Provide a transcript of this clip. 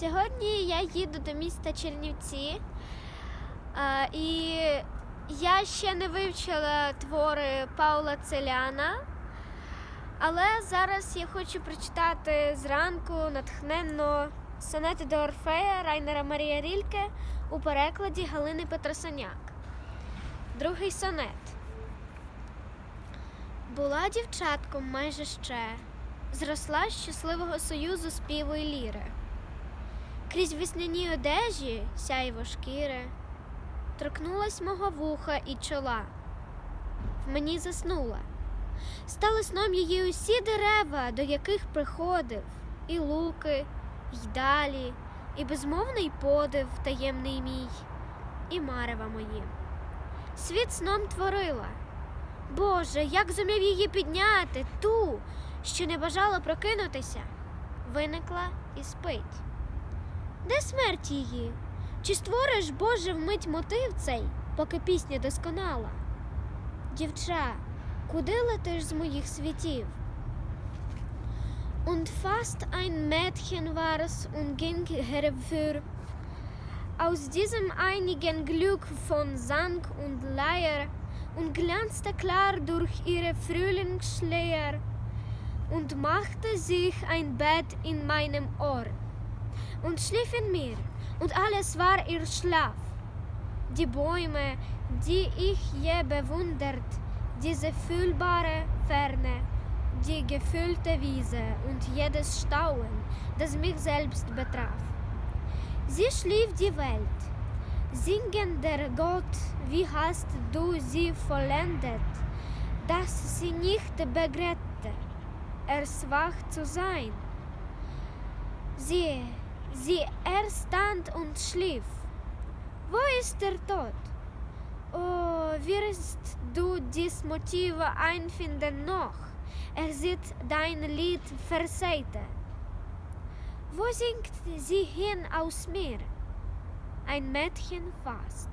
Сьогодні я їду до міста Чернівці, і я ще не вивчила твори Паула Целяна, але зараз я хочу прочитати зранку натхненно сонети до Орфея Райнера Марія Рільке у перекладі Галини Петросоняк. Другий сонет. Була дівчатком майже ще, зросла з щасливого союзу співу і ліри. Крізь весняні одежі сяйво шкіри, торкнулась мого вуха і чола. В мені заснула. Стали сном її усі дерева, до яких приходив, і луки, й далі, і безмовний подив таємний мій, і марева мої. Світ сном творила. Боже, як зумів її підняти, ту, що не бажала прокинутися, виникла і спить. Де смерть її? Чи створиш, Боже, вмить мотив цей, поки пісня досконала? Дівча, куди летиш з моїх світів? Und fast ein Mädchen war's und ging herfür. Aus diesem einigen Glück von Sang und Leier und glänzte klar durch ihre Frühlingsschleier und machte sich ein Bett in meinem Ohr und schlief in mir, und alles war ihr Schlaf. Die Bäume, die ich je bewundert, diese fühlbare Ferne, die gefüllte Wiese und jedes Stauen, das mich selbst betraf. Sie schlief die Welt, singender Gott, wie hast du sie vollendet, dass sie nicht begräbte, erst wach zu sein. Siehe, sie erstand und schlief. Wo ist der Tod? Oh, wirst du dies Motiv einfinden noch? Er sieht dein Lied Verseite. Wo singt sie hin aus mir? Ein Mädchen fast.